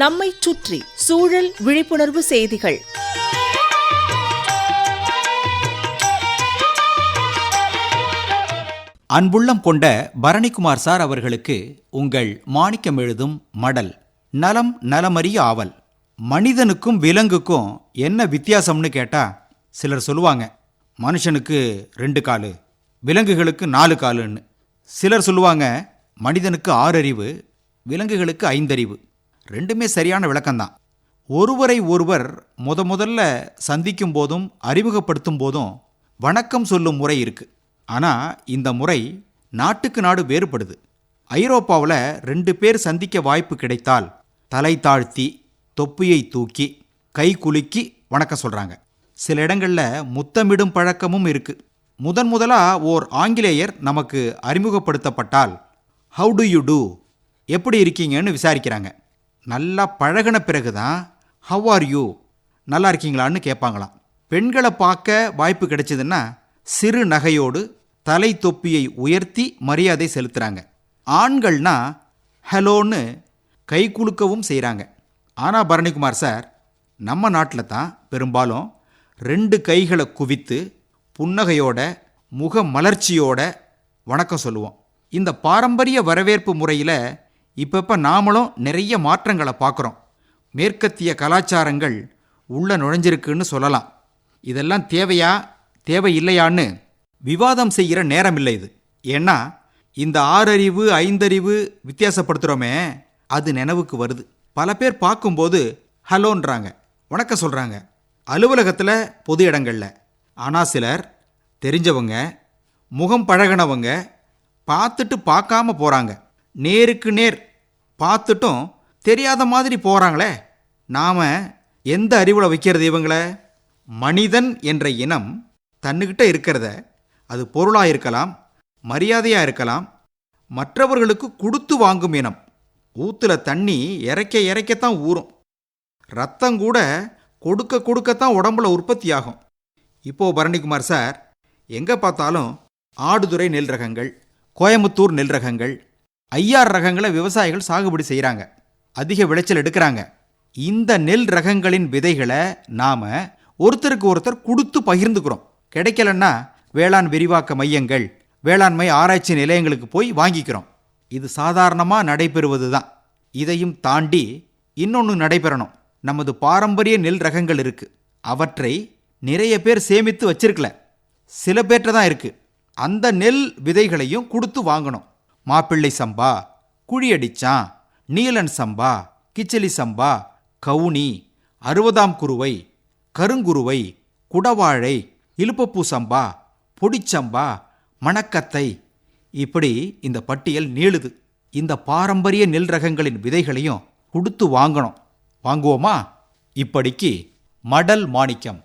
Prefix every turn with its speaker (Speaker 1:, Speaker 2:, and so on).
Speaker 1: நம்மைச் சுற்றி சூழல் விழிப்புணர்வு செய்திகள்.
Speaker 2: அன்புள்ளம் கொண்ட பரணிக்குமார் சார் அவர்களுக்கு உங்கள் மாணிக்கம் எழுதும் மடல் நலம் நலமறிய ஆவல். மனிதனுக்கும் விலங்குக்கும் என்ன வித்தியாசம்னு கேட்டா சிலர் சொல்லுவாங்க மனுஷனுக்கு ரெண்டு காலு விலங்குகளுக்கு நாலு காலுன்னு. சிலர் சொல்லுவாங்க மனிதனுக்கு ஆறறிவு விலங்குகளுக்கு ஐந்தறிவு. ரெண்டுமே சரியான விளக்கம்தான். ஒருவரை ஒருவர் முத முதல்ல சந்திக்கும் போதும் அறிமுகப்படுத்தும் போதும் வணக்கம் சொல்லும் முறை இருக்கு. ஆனால் இந்த முறை நாட்டுக்கு நாடு வேறுபடுது. ஐரோப்பாவில் ரெண்டு பேர் சந்திக்க வாய்ப்பு கிடைத்தால் தலை தாழ்த்தி தொப்பியை தூக்கி கை குலுக்கி வணக்கம் சொல்கிறாங்க சில இடங்களில் முத்தமிடும் பழக்கமும் இருக்கு. முதன் முதலாக ஓர் ஆங்கிலேயர் நமக்கு அறிமுகப்படுத்தப்பட்டால் ஹவு டு யூ டூ எப்படி இருக்கீங்கன்னு விசாரிக்கிறாங்க. நல்லா பழகின பிறகு தான் ஹவ் ஆர் யூ நல்லா இருக்கீங்களான்னு கேட்பாங்களாம். பெண்களை பார்க்க வாய்ப்பு கிடைச்சதுன்னா சிறு நகையோடு தலை தொப்பியை உயர்த்தி மரியாதை செலுத்துகிறாங்க ஆண்கள்னா ஹலோன்னு கை குலுக்கவும் செய்கிறாங்க ஆனால் பரணிக்குமார் சார் நம்ம நாட்டில் தான் பெரும்பாலும் ரெண்டு கைகளை குவித்து புன்னகையோட முக மலர்ச்சியோட வணக்கம் சொல்லுவோம். இந்த பாரம்பரிய வரவேற்பு முறையில் இப்பப்போ நாமளும் நிறைய மாற்றங்களை பார்க்குறோம். மேற்கத்திய கலாச்சாரங்கள் உள்ளே நுழைஞ்சிருக்குன்னு சொல்லலாம். இதெல்லாம் தேவையா? தேவையில்லையான்னு விவாதம் செய்கிற நேரம் இல்லை இது. ஏன்னா இந்த ஆறறிவு ஐந்தறிவு வித்தியாசப்படுத்துகிறோமே அது நினைவுக்கு வருது. பல பேர் பார்க்கும்போது ஹலோன்றாங்க. வணக்கம் சொல்கிறாங்க அலுவலகத்தில் பொது இடங்களில். ஆனால் சிலர் தெரிஞ்சவங்க முகம் பழகினவங்க பார்த்துட்டு பார்க்காம போகிறாங்க நேருக்கு நேர் பார்த்துட்டும் தெரியாத மாதிரி போகிறாங்களே நாம் எந்த அறிவில் வைக்கிறது இவங்கள? மனிதன் என்ற இனம் தன்னுக்கிட்ட இருக்கிறத அது பொருளாக இருக்கலாம் மரியாதையாக இருக்கலாம் மற்றவர்களுக்கு கொடுத்து வாங்கும் இனம். ஊத்துல தண்ணி இறைக்க இறைக்கத்தான் ஊறும். ரத்தம் கூட கொடுக்க கொடுக்கத்தான் உடம்புல உற்பத்தி ஆகும். இப்போ பரணிக்குமார் சார் எங்கே பார்த்தாலும் ஆடுதுறை நெல் ரகங்கள் கோயம்புத்தூர் நெல் ரகங்கள் ஐஆர் ரகங்களை விவசாயிகள் சாகுபடி செய்கிறாங்க அதிக விளைச்சல் எடுக்கிறாங்க. இந்த நெல் ரகங்களின் விதைகளை நாம் ஒருத்தருக்கு ஒருத்தர் கொடுத்து பகிர்ந்துக்கிறோம். கிடைக்கலன்னா வேளாண் விரிவாக்க மையங்கள் வேளாண்மை ஆராய்ச்சி நிலையங்களுக்கு போய் வாங்கிக்கிறோம். இது சாதாரணமாக நடைபெறுவது தான் இதையும் தாண்டி இன்னொன்று நடைபெறணும். நமது பாரம்பரிய நெல் ரகங்கள் இருக்குது அவற்றை நிறைய பேர் சேமித்து வச்சிருக்கல. சில பேர்கிட்ட தான் இருக்கு. அந்த நெல் விதைகளையும் கொடுத்து வாங்கணும். மாப்பிள்ளை சம்பா குழியடிச்சான் நீலன் சம்பா கிச்சலி சம்பா கவுனி அறுபதாம் குருவை கருங்குருவை குடவாழை இலுப்பப்பூ சம்பா பொடிச்சம்பா மணக்கத்தை. இப்படி இந்த பட்டியல் நீளுது. இந்த பாரம்பரிய நெல் ரகங்களின் விதைகளையும் கொடுத்து வாங்கணும். வாங்குவோமா? இப்படிக்கு மடல் மாணிக்கம்.